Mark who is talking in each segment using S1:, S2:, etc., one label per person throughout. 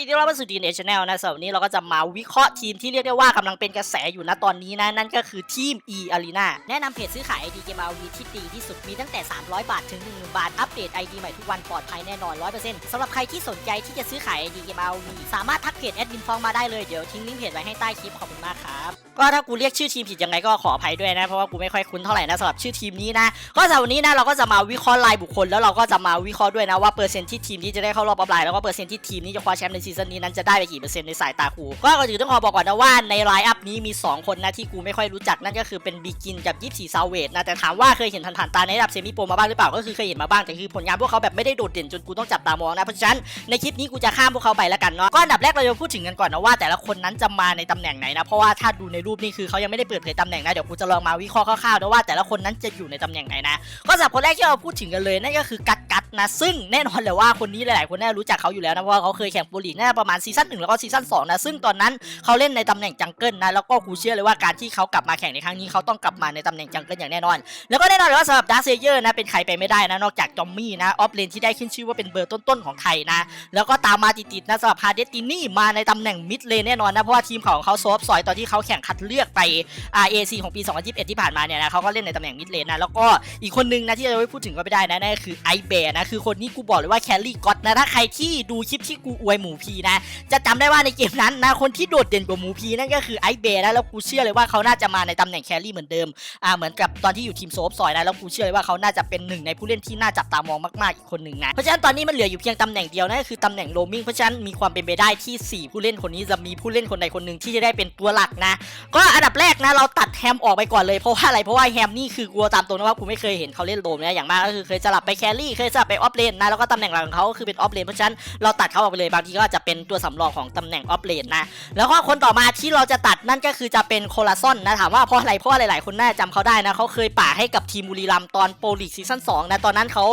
S1: ยินดีต้อนรับสู่ดีเนชแนลนะสำหรับวันนี้เราก็จะมาวิเคราะห์ทีมที่เรียกได้ว่ากำลังเป็นกระแสอยู่นะตอนนี้นะ นั่นก็คือทีม E Arena แนะนำเพจซื้อขาย ID เกม RV ที่ดีที่สุดมีตั้งแต่ 300 บาท ถึง 10,000 บาท อัปเดต ID ใหม่ทุกวันปลอดภัยแน่นอน 100%สำหรับใครที่สนใจที่จะซื้อขาย ID เกม RV สามารถทักเพจแอดมินฟองมาได้เลยเดี๋ยวทิ้งลิงก์เพจไว้ให้ใต้คลิปขอบคุณมากครับก็ถ้ากูเรียกชื่อทีมผิดยังไงก็ขออภัยด้วยนะเพราะว่ากูไม่ค่อยคุ้นเท่าไหร่นะสำหรับชื่อทีมนี้นะก็สำหรับวันนี้นะเราก็จะมาวิเคราะห์รายบุคคลแล้วเราก็จะมาวิเคราะห์ด้วยนะว่าเปอร์เซ็นต์ที่ทีมนี้จะได้เข้ารอบออฟไลน์แล้วก็เปอร์เซ็นต์ที่ทีมนี้จะคว้าแชมป์ในซีซั่นนี้นั้นจะได้ไปกี่เปอร์เซ็นต์ในสายตาคูก็ก่อนอื่นต้องขอบอกก่อนนะว่าในไลน์อัพนี้มี 2 คนนะที่กูไม่ค่อยรู้จักนั่นก็คือเป็นบีกินกับยี่สี่ซาเวดนะแต่ถามว่าเคยเห็นผ่านๆตาในระดับเซมิโปรมาบ้างหรือเปล่าก็คือเคยเห็นมาบ้างแต่คือผลงานพวกเขาแบบไม่ได้โดดเด่นจนกูต้องจับตามองนะเพราะฉะนั้นในคลิปนี้กูจะข้ามพวกเขาไปแล้วกันเนาะก็อันดับแรกเราจะพูดถึงกันก่อนนะว่า แต่ละคนนั้นจะมาในตำแหน่งไหนนะเพราะว่าถ้าดูในรูปนี่คือเขายังไม่ได้เปิดเผยตำแหน่งนะเดี๋ยวกูจะลองมาวิเคราะห์คร่าวๆนะว่าแต่ละคนนั้นจะอยู่ในตำแหน่งไหนนะก็สำหรับคนแรกที่เราพูดถึงกันเลยนั่นก็คือกัดกัดนะซึ่งแน่นอนเลยว่าคนนี้หลายๆคนน่ารู้จักเขาอยู่แล้วนะเพราะเขาเคยแข่งโปรลีกนะประมาณซีซั่นหนึ่งแล้วก็ซีซั่นสองนะซึ่งตอนนั้นเขาเล่นในตำแหน่งจังเกิลนะแล้วก็กูเชื่อเลยว่าการที่เขากลับมาแข่งในครั้งนี้เขาต้องกลับมาในตำแหน่งจังเกิลอย่างแน่นอน แล้วก็แน่นอนเลยว่าสำหรับดาร์เซเยอร์นะเป็นใครไปไม่ได้นะนอกจากจอมมี่นะออฟเลนที่ได้ขึ้นชื่อว่าเป็นเบอร์ต้นๆของไทยนะแล้วก็ตามมาติดๆนะสำหรับฮาเดตินี่มาในตำแหน่งมิดเลนแน่นอนนะเพราะว่าทีมของเขาซอฟซอยตอนที่เขาแข่งคัดเลือกไป RAC ของปี 2021 ที่ผ่านมาเนี่ยนะเขาก็เล่นในตำแหน่งมิดเลนนะแล้วก็อีกคนนึงนะที่เราไม่พูดถึงก็ไม่ได้นะนั่นคือไอแบร์นะคือคนนี้กูบอกเลยว่าแคลรี่ก็อตนะถ้าใครที่ดูคลิปที่กูอวยหมูพีนะ จะจำได้ว่าในเกมนั้นนะคนที่โดดเด่นกว่าหมูพีนั่นก็คือไอแบร์นะแล้วกูเชื่อเลยว่าเขาน่าจะมาในตำแหน่งแคลรี่เหมือนเดิมอ่าเหมือนกับตอนที่อยู่ทีมโซฟซอยนะแล้วกูเชื่อเลยว่าเขาน่าจะเป็นหนึ่งในผู้เล่นที่น่าจับตามองมากๆอีกคนหนึ่งนะเพราะฉะนั้นตอนนี้มันเหลืออยู่เพียงตำแหน่งเดียวนั่นก็คือตำแหน่งโรมิงเพราะฉะนั้นมีความเป็นไปได้ที่สี่ผู้เล่นคนนี้จะมีผู้เล่นคนใดคนหนึ่งที่จะได้เป็นตัวหลักนะก็อันดับแรกนะเราตัดแฮมออกไปก่อนเลยเพราะว่าอะไรเพราะว่าแฮมนี่คือกลัวตามตรงนะว่ากูไม่เคยเห็นเขาเล่นโรมนะอย่างมากก็คือเคยสลับไปแครี่เคยสลับไปออฟเลนนะแล้วก็ตำแหน่งหลักของเขาก็คือเป็นออฟเลนเพราะฉะนั้นเราตัดเขาออกไปเลยบางทีก็อาจจะเป็นตัวสำรองของตำแหน่งออฟเลนนะ แล้วก็คนต่อมาที่เราจะตัดนั่นก็คือจะเป็นโคลาซอนนะถามว่าเพราะอะไรเพราะว่าหลายๆ คนน่าจำเขาได้นะเขาเคยป่าให้กับทีมบุรีรัมย์ตอนโปรลีกซีซั่น2นะตอนนั้นเขา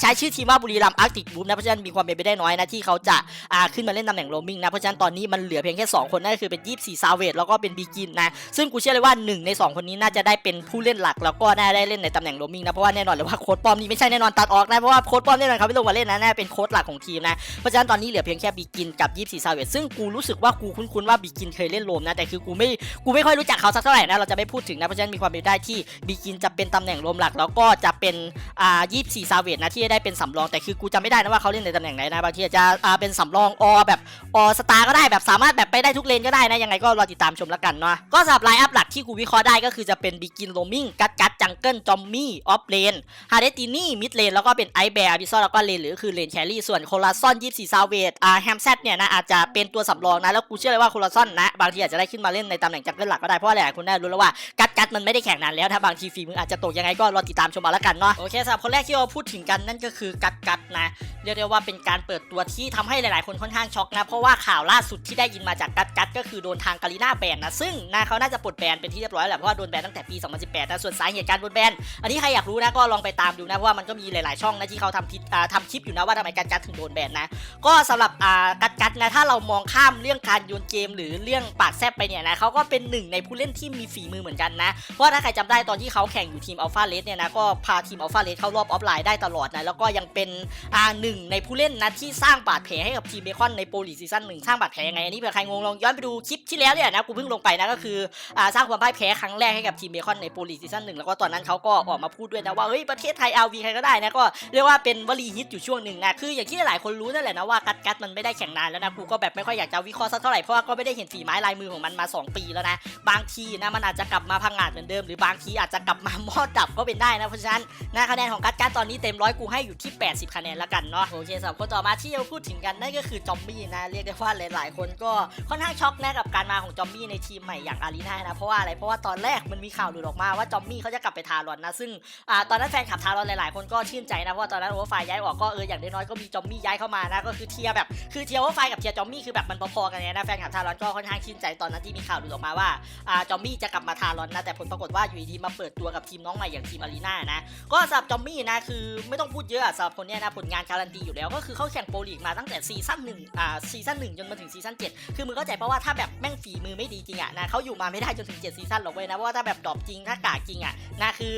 S1: ใช้ชื่อทีมว่าบุรีรัมย์อาร์ติกบูมนะเพราะฉะนั้นมีความเป็นไปได้น้อยนะที่เขาจะาขึ้นมาเล่นตำแหน่งโรมิงนะเพราะฉะนั้นตอนนี้มันเหลือเพียงแค่สองคนนั่นก็คือเป็น24ซาเวตแล้วก็เป็นบีกินนะซึ่งกูเชื่อเลยว่าหนึ่งในสองคนนี้น่าจะได้เป็นผู้เล่นหลัก แล้วก็น่าได้เล่นในตำแหน่งโรมิงนะเพราะว่าแน่นอนเลยว่าโค้ดปอมนี่ไม่ใช่แน่นอนตัดออกนะเพราะว่าโค้ดปอมแน่นอนเขาไม่ลงมาเล่นนะน่าเป็นโค้ดหลักของทีมนะเพราะฉะนั้นตอนนี้เหลือเพียงแค่บีกินนกับ24ซาเวตซึ่งกูรู้สึกว่ากูคุ้นๆว่าบีกินเคยเล่นโรมนะแต่คือกูไม่กูไม่ค่อยรู้จักเขาสักเท่าไหร่นะเราจะไม่พูดถึงนะเพราะฉะนั้นมีความเป็นได้ที่บีกินจะเป็นตำแหน่งโรมหลัก แล้วก็จะเป็นอ่า24ซาเวตนะที่ได้เป็นสำรองแต่คือกูจำไม่ได้นะว่าเขาเล่นในตำแหน่งไหนนะบางทีอาจจะอ่าเป็นสำรองอแบบอสตาร์ก็ได้แบบสามารถแบบไปได้ทุกเลนก็ได้นะยังไงก็รอติดตามชมแล้วกันเนาะก็สำหรับไลน์อัพหลักที่กูวิเคราะห์ได้ก็คือจะเป็นบิกินโรมิงกัดกัดจังเกิลจอมมี่ออฟเลนฮาเดตินี่มิดเลนแล้วก็เป็นไอแบร์อาบิซอนแล้วก็เลนหรือคือเลนแครี่ส่วนโคลาซอน24ซาเวตอ่าแฮมแซเนี่ยนะอาจจะเป็นตัวสำรองนะแล้วกูเชื่อเลยว่าโคลาซอนนะบางทีอาจจะได้ขึ้นมาเล่นในตำแหน่งจังเกิลหลักก็ได้เพราะว่าหลายๆคนได้รู้แล้วว่ากัดกัดมันไม่ได้แข่งนานแล้วถ้าบางทีฝีมืออาจจะตกยังไงก็รอติดตามชมเอาแล้วกันเนาะโอเคสำหรับคนแรกที่เราพูดถึงกันนั่นก็คือกัดกัดนะเรียกได้ว่าเป็นการเปิดตัวที่ทำให้หลายๆ คนค่อนข้างช็อกนะเพราะว่าข่าวล่าสุดที่ได้ยินมาจากกัดกัดก็คือโดนทางกาลิน่าแบนนะซึ่งนะเขาน่าจะปลดแบนเป็นที่เรียบร้อยแล้วเพราะว่าโดนแบนตั้งแต่ปี 2018นะส่วนสาเหตุการโดนแบนอันนี้ใครอยากรู้นะก็ลองไปตามดูนะเพราะว่ามันก็มีหลาย ๆ ช่องนะที่เขาทำคลิปอ่าทำคลิปอยู่นะว่าทำไมกัดกัดถึงโดนแบนนะก็สำหรับอ่ากัดกัดนะถ้าเรามองข้ามเรื่องการโยนเกม หรือเรื่องปากแซบไปเนี่ยนะเขาก็เป็นหนึ่งในผู้เล่นที่มีฝีมือเหมือนกันนะ เพราะถ้าใครจำได้ตอนที่เขาแข่งอยู่ทีมอัลฟาเลสเนี่ยนะก็พาทีมอัลฟาเลสเข้ารอบออฟไลน์ได้ตลอดนะแล้วก็ยังเป็นอ่าหนึ่งในผู้เล่นนะที่สร้างบาดแผลให้กับทีมเบคอนในโปรลีซีซั่นหนึ่งสร้างบาดแผลยังไงอันนี้เผื่อใครงงลองย้อนไปดูคลิปที่แล้วเนี่ยนะกูเพิ่งลงไปนะก็คืออ่าสร้างความพ่ายแพ้ครั้งแรกให้กับทีมเบคอนในโปรลีซีซั่นหนึ่งแล้วก็ตอนนั้นเขาก็ออกมาพูดด้วยนะว่าเฮ้ยประเทศไทย LV ใครก็ได้นะก็เรียกว่าเป็นวลีฮิตอยู่ช่วงหนึ่งนะคืออย่างที่หลายคนรู้นั่นแหละนะว่ากัดกัดมันไม่ได้แข่งนานแล้วนะกูก็แบบไม่ค่อยอยากจะวิเคราะห์สักเท่าไหร่เพราะว่าก็ไม่ได้เห็นฝีไม้ลายมือของมันมา 2 ปีแล้วนะบางทีนะมันอาจจะกลับมาพังงาดเหมือนเดิมหรือบางทีอาจจะกลับมามอดดับก็เป็นได้นะเพราะฉะนั้นนะคะแนนของกัดกัดตอนนี้เต็มร้อยกูให้อยู่ที่ 80 คะแนนแล้วกันเนาะโอเคสำหรับคนต่อมาที่เราพูดถึงกันนั่นก็คือจอมบี้นะเรียกได้ว่าหลาย ๆ คนก็ค่อนข้างช็อกนะกับการมาของจอมบี้ในทีมใหม่อย่างอารีนานะเพราะว่าอะไรเพราะว่าตอนแรกมันมีข่าวหลุดออกมาว่าจอมบี้เขาจะกลับไปทารอนนะซึ่งอ่าตอนนั้นแฟนขับทารอนหลาย ๆ คนก็ชื่นใจนะเพราะว่าตอนนั้นโอเวอร์ไฟย้ายออกก็เอออย่างน้อยๆก็มีจอมบี้ย้ายเข้ามานะก็คือเทียแบบคือเทียร์โอเวอร์ไฟกับเทียร์จอมบี้คือแบบมันพอๆกันเนี่ยนะแฟนขับทารอนก็ค่อนข้างชื่นใจตอนนั้นที่มีข่าวหลุดออกมาว่าอ่าจอมบี้จะกลับมาทารอนนะแต่ผลปรากฏว่าอยู่ดีมาเปิดตัวกับทีมน้องใหม่อย่างทีมอารีนานะก็สำหรับจอมบี้นะคือไม่ต้องพูดเยอะอะสำหรับคนเนี้ยนะผลงานการันตีอยู่แล้วก็คือเข้าแข่งโปรลีกมาตั้งแต่ซีซั่นหนึ่งอ่าซีซั่นหนึ่งจนมาถึงซีซั่นเจ็ดคือมึงเข้าใจเพราะว่าถ้าแบบแม่งฝีมือไม่ดีจริงอะนะเขาอยู่มาไม่ได้จนถึงเจ็ดซีซั่นหรอกเว้ยนะเพราะว่าถ้าแบบดรอปจริงถ้ากากจริงอะนะคือ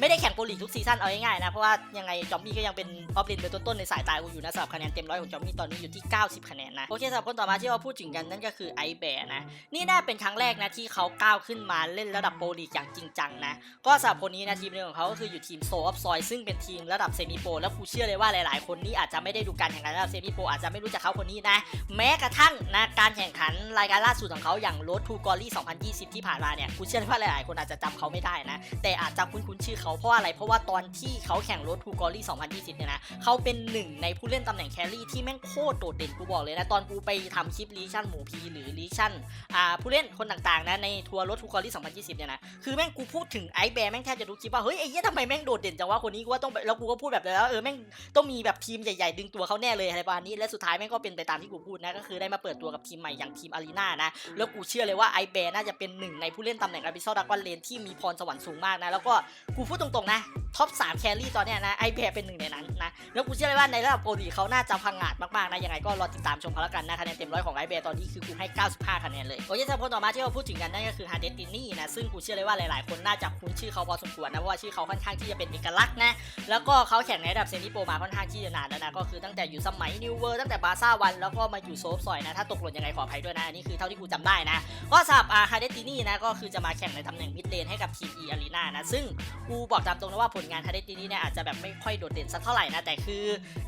S1: ไม่ได้แข่งโปรลีกทุกซีซั่นเอาง่ายๆนะ เพราะว่ายังไงจอมมี่ก็ยังเป็นออฟเลนเป็นต้นๆในสายตากูอยู่นะสำหรับคะแนนเต็มร้อยของจอมมี่ตอนนี้อยู่ที่ 90 คะแนนนะ โอเคสำหรับคนต่อมาที่เราพูดถึงกันนั่นก็คือไอแบร์นะ นี่น่าเป็นครั้งแรกนะที่เขาก้าวขึ้นมาเล่นระดับโปรลีกอย่างจริงจังนะ ก็สำหรับคนนี้นะทีมหนึงของเขาก็คืออยู่ทีมโซออฟซอยซึ่งเป็นทีมระดับเซมิโปรแล้วกูเชื่อเลยว่าหลายๆ คนนี่อาจจะไม่ได้ดูการแข่งขันระดับเซมิโปรอาจจะไม่รู้จักเขาคนนี้นะ แม้กระทั่งนะการแข่งขันรายการล่าสุดของเขาอย่าง Road to Glory 2020 ที่ผ่านมาเนี่ยกูเชื่อเลยว่าหลายๆ คนอาจจะจำเขาไม่ได้นะ แต่อาจจะคุ้นๆชื่อเขาเพราะว่าอะไร เพราะว่าตอนที่เขาแข่ง Road to Glory 2020เนี่ยนะเขาเป็นหนึ่งในผู้เล่นตำแหน่งแครี่ที่แม่งโคตรโดดเด่นกูบอกเลยนะตอนกูไปทำคลิปลีชั่นหมูพีหรือลีชั่นอ่าผู้เล่นคนต่างๆนะในทัวร์ Road to Glory 2020เนี่ยนะคือแม่งกูพูดถึงไอแบร์แม่งแทบจะทุกคลิปว่าเฮ้ยไอ้เหี้ยทำไมแม่งโดดเด่นจังวะคนนี้กูว่าต้องแล้วกูก็พูดแบบแล้วเออแม่งต้องมีแบบทีมใหญ่ๆ ดึงตัวเขาแน่เลยอะไรประมาณนี้และสุดท้ายแม่งก็เป็นไปตามที่กูพูดนะก็คือได้มาเปิดตัวกับทีมใหม่อย่างทีมอารีนานะแล้วกูเชื่อเลยว่าไอแบร์น่าจะเป็นหนึ่งในผู้เล่นตำแหน่งอาร์บิซอลดักวันเลนที่มีพรสวรรค์สูงมากนะแล้วก็กูพูดตรงๆนะท็อป3แครี่ตอนเนี้ยนะไอแบร์เป็นหนึ่งในนั้นนะแล้วกูเชื่อเลยว่าในระดับโปรลีเขาน่าจะพังงาดมากๆนะยังไงก็รอติดตามชมเขาแล้วกันนะคะแนนเต็มร้อยของไอแบร์ตอนนี้คือกูให้ 95 คะแนนเลยโอเคสำหรับคนต่อมาที่เราพูดถึงกันนั่นก็คือฮาร์เดตินี่นะซึ่งกูเชื่อเลยว่าหลายๆ คนน่าจะคุ้นชื่อเขาพอสมควรนะเพราะว่าชื่อเขาค่อนข้างที่จะเป็นเอกลักษณ์นะแล้วก็เขาแข่งในระดับเซมิโปมาค่อนข้างที่จะนานแล้วนะก็คือตั้งแต่อยู่สมัยนิวเวอร์ตั้งแต่บาซ่าวันแล้วก็มาอยู่โซฟซอยนะถ้าตกหล่นยังไงขออภัยด้วยนะอันนี้คือเท่าที่กูจำได้นะก็สำหรับอาฮาเดตินี่นะก็คือจะมาแข่งในตำแหน่งมิดเลนให้กับทีมอีอารีนานะซึ่งกูบอกตามตรงนะว่าผลงานฮาเดตินี่เนี่ยอาจจะแบบไม่ค่อยโดดเด่นสักเท่าไหร่นะแต่คือ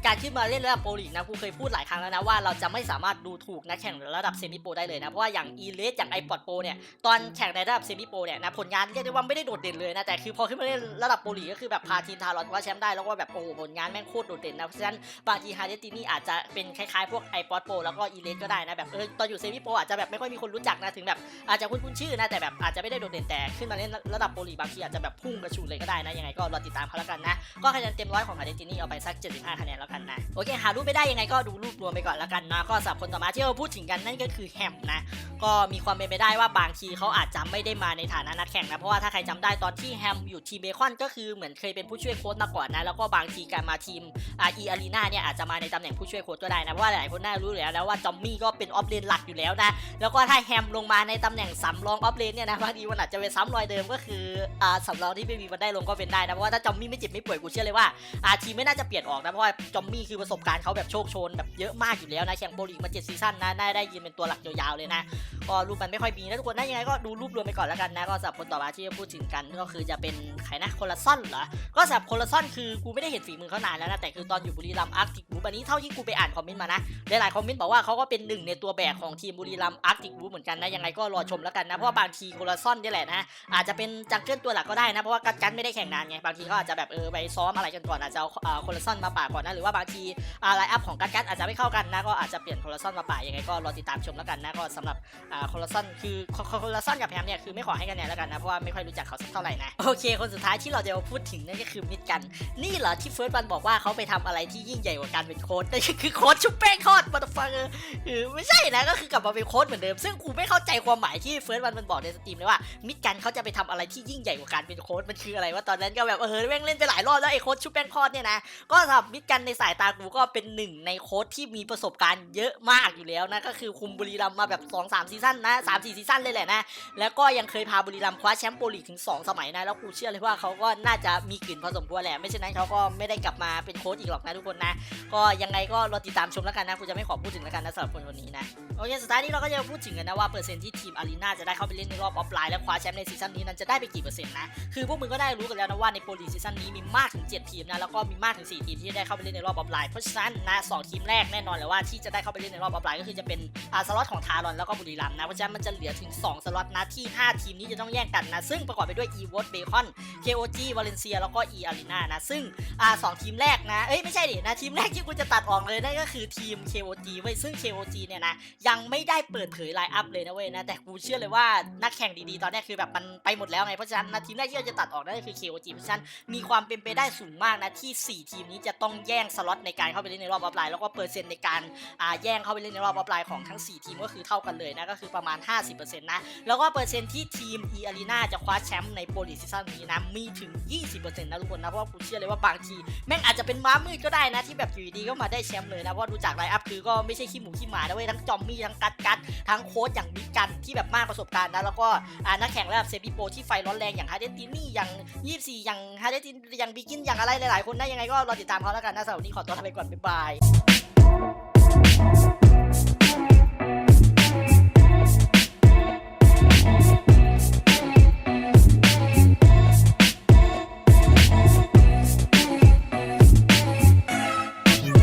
S1: การขึ้นมาเล่นระดับโปรลีกนะกูเคยพูดหลายครั้งแล้วนะว่าเราจะไม่สามารถดูถูกนักแข่งระดับเซมิโปรได้เลยนะเพราะว่าอย่างอีเลสอย่างไอปอดโปรเนี่ยตอนแข่งในระดับเซมิโปรเนี่ยนะผลงานเรียกได้ว่าไม่ได้โดดเด่นเลยนะแต่คือพอขึ้นมาเล่นระดับโปรลีกก็คือแบบพาทีมทารอนคว้าแชมป์ได้แล้วก็แบบโอ้โหผลงานแม่งโคตรโดดเด่นนะเพราะฉะนั้นบางทีฮาเดตินี่อาจจะเป็นคล้ายๆพวกไอปอดโปรแล้วก็อีเลสก็ได้นะแบบเออตอนอยู่เซมิโปรอาจจะแบบไม่ค่อยมีคนรู้จักนะถึงแบบอาจจะคุ้นๆชื่อนะแต่แบบอาจจะไม่ได้โดดเด่นแต่ขึ้นมาเล่นระดับโปรลีกบางทีอาจจะแบบพุ่งกระชูเลยก็ได้นะยังไงก็รอติดตามเขาแล้วกันนะ ก็คะแนนเต็มร้อยของฮาร์เดตินี่เอาไปสัก 75 คะแนนแล้วกันนะโอเคหารูปไม่ได้ยังไงก็ดูรูปรวมไปก่อนแล้วกันนะก็สำหรับคนต่อมาที่เราพูดถึงกันนั่นก็คือแฮมนะก็มีความเป็นไปได้ว่าบางทีเขาอาจจะไม่ได้มาในฐานะนักแข่งนะเพราะว่าถ้าใครจำได้ตอนที่แฮมอยู่ทีเบคอนก็คือเหมือนเคยเป็นผู้ช่วยโค้ชมาก่อนนะแล้วก็บางทีการมาทีมอาอีอารีนาเนี่ยอาจจะมาในตำแหน่งผู้ช่วยโค้ชก็ได้นะเพราะว่าหลายคนน่ารู้อยู่แล้วว่าจอมมี่ก็เป็นออฟเลนหลักอยู่แล้วนะแล้วก็ถ้าแฮมลงมาในตำแหน่งสำรองออฟเลนเนี่ยนะบางทีมันอาจจะเป็นซ้ำรอยเดิมก็คืออ่าสำรองที่ไม่มีวันได้ลงก็เป็นได้นะเพราะว่าถ้าจอมมี่ไม่เจ็บไม่ป่วยกูเชื่อเลยว่าอาทีไม่น่าจะเปลี่ยนออกนะเพราะว่าจอมมี่คือประสบการณ์เขาแบบโชคชนแบบเยอะมากอยู่แล้วนะแข่งโปรลีกมา7ซีซั่นนะน่าได้ยืนเป็นตัวหลักยาวๆเลยนะก็รูปมันไม่ค่อยมีนะทุกคนนะยังไงก็ดูรูปรวมไปก่อนแล้วกันนะก็สำหรับคนต่อมาที่จะพูดถึงกันก็คือจะเป็นใครนะโคลาซอนเหรอก็สำหรับโคลาซอนคือกูไม่ได้เห็นฝีมือเขานานแล้วนะแต่คือตอนอยู่บุรีรัมย์อาร์กติกบูอันนี้เท่าที่กูไปอ่านคอมเมนต์มานะหลายๆคอมเมนต์บอกว่าเขาก็เป็นหนึ่งในตัวแบกของทีมบุรีรัมย์อาร์กติกบูเหมือนกันนะยังไงก็รอชมแล้วกันนะเพราะบางทีโคลาซอนนี่แหละนะอาจจะเป็นจังเกิลตัวหลักก็ได้นะเพราะว่ากัดกันไม่ได้แข่งนานไงบางทีเขาอาจจะแบบเออไปซ้อมอะไรกันก่อนอาจจะเอาอ่าโคลาซอนมาป่าก่อนนะหรือว่าบางทีอ่าไลน์อัพของกัดกันอาจจะไม่เข้ากันนะก็อาจจะเปลี่ยนโคลาซอนมาป่ายังไงก็รอติดตามชมแล้วกันนะก็สำหรับอ่าโคลาซอนคือคโคลาซอนกับแฮมเนี่ยคือไม่ขอให้คะแนนแล้วกันนะเพราะว่าไม่ค่อยรู้จักเขาสักเท่าไหร่นะโอเค คนสุดท้ายที่เราจะมาพูดถึงนั่นก็คือมิดกันนี่เหรอที่เฟิร์สบันบอกว่าเขาไปทำอะไรที่ยิ่งใหญ่กว่าการเป็นโค้ชนั่นก็คือโค้ชชุบแป้งทอดบัตฟังเออไม่ใช่นะก็คือกลับมาเป็นโค้ชเหมือนเดิมซึ่งกูไม่เข้าใจความหมายที่เฟิร์สบันมันบอกในสตรีมเลยว่ามิดกันเขาจะไปทำอะไรที่ยิ่งใหญ่กว่าการเป็นโค้ชมันคืออะไรว่าตอนนั้นก็แบบเออแม่งเล่นไปหลายรอบแล้วไอ้โค้ชชุบแป้งทอดเนี่ยนะก็สำหรับมิดกันในสายตากูก็เป็นหนึ่งในโค้ชที่มีประสบการณ์เยอะมากอยู่แล้วนะก็คือคุมบุรีรัมมาแบบ2 3ซีซั่นนะ3 4ซีซั่นเลยแหละนะแล้วก็ยังเคยพาบุรีรัมคว้าแชมป์โปรลีกถึง 2 สมัยนะแล้วกูเชื่อเลยว่าเขาก็น่าจะมีกลิ่นพอสมควรแหละไม่เช่นนั้นเขาก็ไม่ได้กลับมาเป็นโค้ชอีกหรอกนะทุกคนนะ ก็ยังไงก็รอติดตามชมแล้วกันนะกูจะไม่ขอพูดถึงแล้วกันนะสำหรับคนคนนี้นะโอเคสุดท้ายนี้เราก็จะพูดถึงกันนะว่าเปอร์เซ็นต์ที่ทีมอารีนาจะได้เข้าไปเล่นในรอบออฟไลน์และคว้าแชมป์ในซีซั่นนี้นั้นจะได้ไปกี่เปอร์เซ็นต์นะคือพวกมึงก็ได้รู้กันแล้วนะว่าในโปรลีซีซั่นนี้มีมากถึง 7 ทีมนะแล้วก็มีมากถึง 4 ทีมที่ได้เข้าไปเล่นในรอบออฟไลน์เพราะฉะนั้นนะสองทีมแรกแน่นอนเลยว่าที่จะได้เข้าไปเล่นในรอบออฟไลน์ก็คือจะเป็นอาสล็อตของทารอนแล้วก็บุรีรัมย์นะเพราะฉะนั้นมันจะเหลือถึง 2 สล็อตนะที่ 5 ทีมนี้จะต้องแย่งกันนะซึ่งประกอบไปด้วย e w o t Bacon KOG Valencia แล้วก็ e Arena นะซึ่งอ่าสองทีมแรกนะเอ้ยไม่ใช่ดินะทีมแรกที่กูจะตัดออกเลยนั่นก็คือทีม KOG เว้ยซึ่ง KOG เนี่ยนะยังไม่ได้เปิดเผยไลน์อัพเลยนะเว้ยนะแต่กูเชื่อเลยว่านักแข่งดีๆตอนเนี้ยคือแบบมันไปหมดแล้วไงเพราะฉะนั้นนะทีมแรกที่เราจะตัดออกนั่นก็คือ KOG เพราะฉะนั้นมีความเป็นไปได้สูงมากนะที่ 4 ทีมนี้จะต้องแย่งสล็อตในการเข้าไปเล่นในรอบออฟไลน์แล้วก็เปอร์เซ็นต์ในการอ่าแย่งเข้าไปเล่นในรอบออฟไลน์ของทั้ง 4 ทีมก็คือเท่ากันเลยนะก็คือประมาณ 50%นะแล้วก็เปอร์เซ็นต์ที่ทีม e arena จะคว้าแชมป์ในโปรลีซีซั่นนี้นะมีถึง 20%นะทุกคนนะเพราะว่ากูเชื่อเลยว่าบางทีแม่งอาจจะเป็นม้ามืดก็ได้นะที่แบบอยู่ดีก็มาได้แชมป์เลยนะเพราะดูจากไลน์อัพคือก็ไม่ใช่ขี้หมูขี้หมานะเว้ยทั้งจอมมี่ทั้งกัดกัดทั้งโค้ชอย่างบิ๊กกันที่แบบมากประสบการณ์นะแล้วก็นักแข่งระดับเซมิโปที่ไฟร้อนแรงอย่างฮาร์เดนตินี่อย่างยี่สี่อย่างฮาร์เดจินอย่างบิกินอย่างอะไรหลายๆคนได้ยังไงก็รอติดตามเขาแล้วกันนะสำหรับวันนี้ขอตัวลาไปก่อนบ๊ายบาย